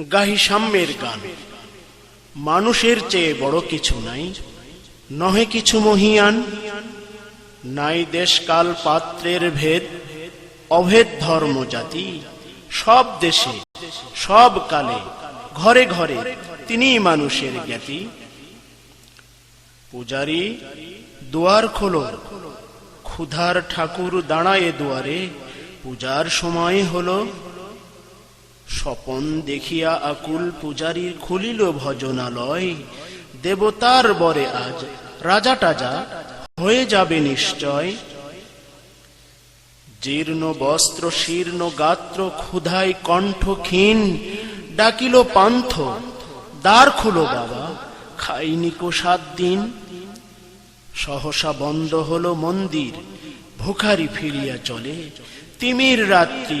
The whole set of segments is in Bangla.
গাহি সাম্যের গান। মানুষের চেয়ে বড় কিছু নাই, নহে কিছু মহিয়ান। নাই দেশকাল পাত্রের ভেদ, অভেদ ধর্ম জাতি। সব দেশে, সব কালে, ঘরে ঘরে তিনিই মানুষের জ্ঞাতি। পূজারি, দুয়ার খোলো। ক্ষুধার ঠাকুর দাঁড়ায় দুয়ারে। পূজার সময় হলো স্বপন দেখিয়া আকুল পূজারীর খুলিল ভজনালয়। দেবতার বরে আজ রাজা টাজা হয়ে যাবে নিশ্চয়। জীর্ণ বস্ত্র, শীর্ণ গাত্র ক্ষুধায় কণ্ঠ ক্ষীণ, ডাকিল পান্থ, দ্বার খুলো বাবা, খাইনি কো সাত দিন। সহসা বন্ধ হলো মন্দির, ভুখারি ফিরিয়া চলে। তিমির রাত্রি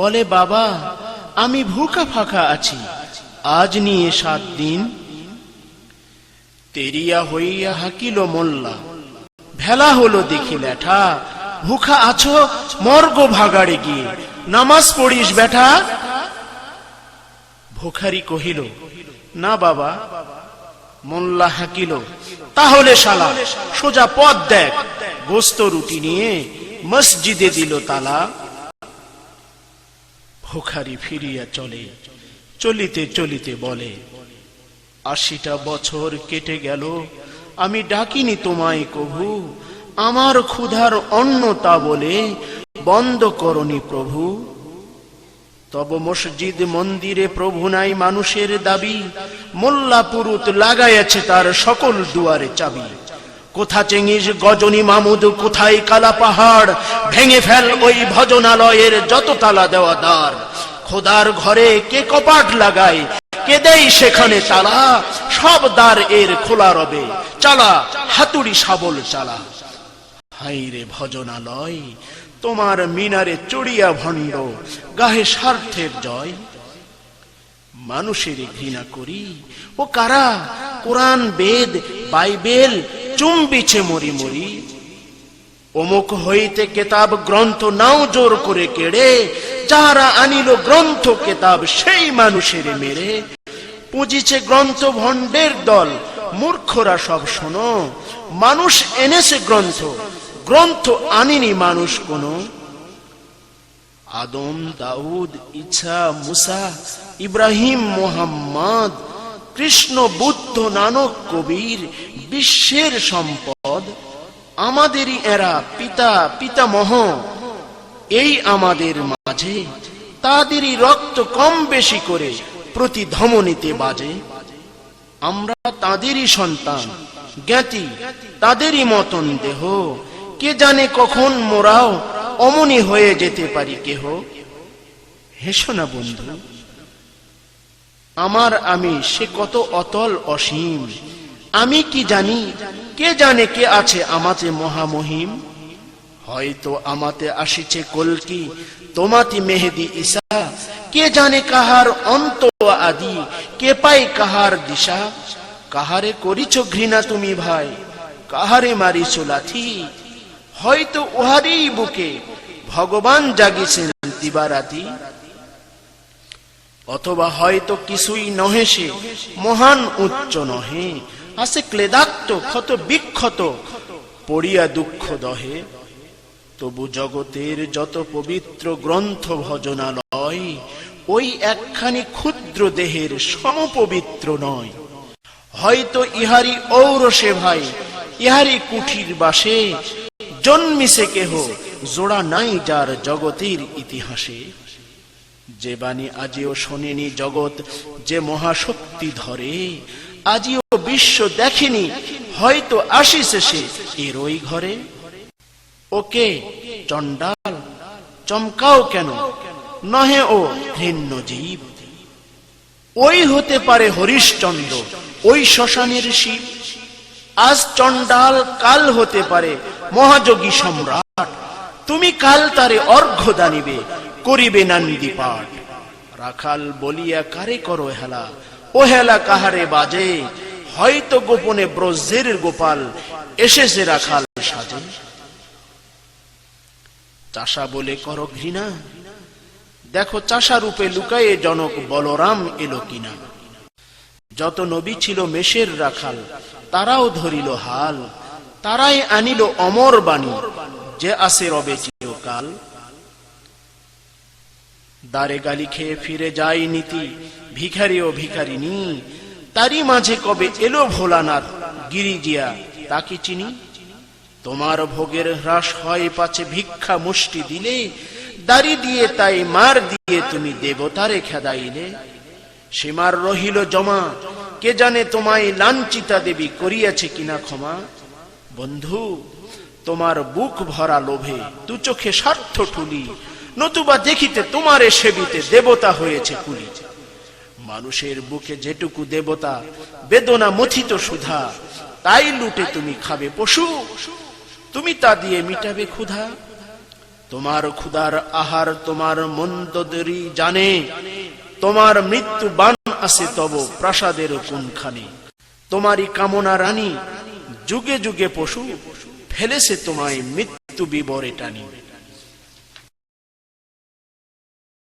বলে, বাবা, আমি ভুকা ফাঁকা আছি। আজ নিয়ে সাত দিন তেরিয়া হইয়া হাকিল মোল্লা। ভেলা হলো দেখি লেঠা, ভুখা আছো, মর্গ ভাগাড়ে গিয়ে। নামাজ পড়িস বেটা? ভুখারি কহিল, না বাবা। মোল্লা হাকিল, তাহলে শালা, সোজা পথ দেখ। গোস্ত রুটি নিয়ে মসজিদে দিল তালা। ভুখারি ফিরিয়া চলে, চলিতে চলিতে বলে, আশিটা বছর কেটে গেল, আমি ডাকিনি তোমায় কভু, আমার ক্ষুধার অন্ন তা বলে বন্ধ করনি প্রভু। তব মসজিদ মন্দিরে প্রভু নাই মানুষের দাবি মোল্লা পুরুত লাগাইয়াছে তার সকল দুয়ারে চাবি। কোথা চেঙ্গিস গজনী মামুদ, কোথায় কালা পাহাড়? ভেঙে ফেল ওই ভজনালয়ের যত তালা দেওয়া দ্বার খোদার ঘরে কে কপাট লাগায়? কে দেই সেখানে চালা সব দ্বার এর খোলা রবে। চালা, হাতুড়ি শাবল চালা। হাইরে ভজনালয়, তোমার মিনারে চড়িয়া ভণ্ড, গাহে স্বার্থের জয়। মানুষের ঘৃণা করি, ও কারা? কোরআন, বেদ, বাইবেল চুম্বিছে মরি মরি। অমুক হইতে কেতাব গ্রন্থ নাও জোর করে কেড়ে যারা আনিল গ্রন্থ কেতাব সেই মানুষের মেরে। পুঁজিছে গ্রন্থ ভণ্ডের দল, মূর্খরা সব শোনো, মানুষ এনেছে গ্রন্থ গ্রন্থ আনিনি মানুষ কোনো। আদম, দাউদ ইছা মুসা, ইব্রাহিম, মোহাম্মদ কৃষ্ণ বুদ্ধ নানক কবির বিশ্বের সম্পদ। আমাদেরই এরা পিতা, পিতামহ। এই আমাদের মাঝে তাদেরই রক্ত কম বেশি করে প্রতি ধমনীতে বাজে। আমরা তাদেরই সন্তান, জ্ঞাতি, তাদেরই মতন দেহ। কে জানে কখন মোরাও অমনি হয়ে যেতে পারি কেহ? হেসো না বন্ধু আমার আমি সে কত অতল অসীম। আমি কি জানি, কে জানে কে আছে আমাতে মহামহিম? হয়তো আমাতে আসিছে কলকি, তোমাতি মেহেদি ঈশা। কে জানে কাহার অন্ত আদি, কে পাই কাহার দিশা? কাহারে করিছ ঘৃণা তুমি ভাই, কাহারে মারিছ লাথি হয়তো উহারই বুকে ভগবান জাগিছেন দিবারাতি। অথবা হয়তো কিছুই নহে সে, মহান উচ্চ নহে আছে ক্লেদাক্ত, ক্ষত বিক্ষত, পড়িয়া দুঃখ দহে। তবু জগতের যত পবিত্র গ্রন্থ ভজনালয়, ওই একখানি ক্ষুদ্র দেহের সমপবিত্র নয়। হয়তো ইহারি ঔরসে ভাই ইহারি কুঠির বাসে, জন্মিছে কেহ, জোড়া নাই যার জগতের ইতিহাসে। যে বাণী আজিও শোনেনি জগৎ, যে মহাশক্তি ধরে, আজিও বিশ্ব দেখেনি, হয়তো আসিছে সে এর ওই ঘরে। ওকে, চণ্ডাল, চমকাও কেন? নহে ও ঘৃণ্য জীব। ওই হতে পারে হরিশ্চন্দ্র, ওই শ্মশানের শিব। আজ চণ্ডাল কাল হতে পারে মহাযোগী সম্রাট। তুমি কাল তারে অর্ঘ্য দানিবে করিবে নান্দি পাঠ। রাখাল বলিয়া, কারে করো হেলা? ও হেলা কাহারে বাজে? হয়তো গোপনে ব্রজের গোপাল এসেছে রাখাল সাজে। চাষা বলে, করো ঘৃণা। দেখো চাষা রূপে লুকায়ে জনক বলরাম এলো কিনা। যত নবী ছিল মেষের রাখাল, তারাও ধরিল হাল। তারাই আনিল অমর বাণী, যে আসে রবে চিরকাল। দারে গালি খেয়ে ফিরে যায় নীতি, ভিখারি ও ভিখারিনী তারই মাঝে কবে এলো ভোলানাথ, গিরিজিয়া, তাকে চিনি? তোমার ভোগের হ্রাস হয় পাছে ভিক্ষা মুষ্টি দিলে, দাড়ি দিয়ে তাই মার দিয়ে তুমি দেবতারে খেদাইলে। সীমার রহিল জমা, কে জানে তোমায় লাঞ্চিতা দেবী করিয়াছে কিনা ক্ষমা? বন্ধু, তোমার বুক ভরা লোভে দু চোখে স্বার্থ ঠুলি নতুবা দেখিতে তোমারে সেবিতে দেবতা হয়েছে কুলি। মানুষের বুকে যেটুকু দেবতা, বেদনা মথিত সুধা, তাই লুটে তুমি খাবে পশু। তুমি তা দিয়ে মিটাবে ক্ষুধা। তোমার ক্ষুধার আহার তোমার মন্দদেরই জানে। তোমার মৃত্যু বান আছে তব প্রাসাদের কোনখানে। তোমারই কামনা রানী, যুগে যুগে পশু, ফেলেছে তোমায় মৃত্যু বিবরে টানি।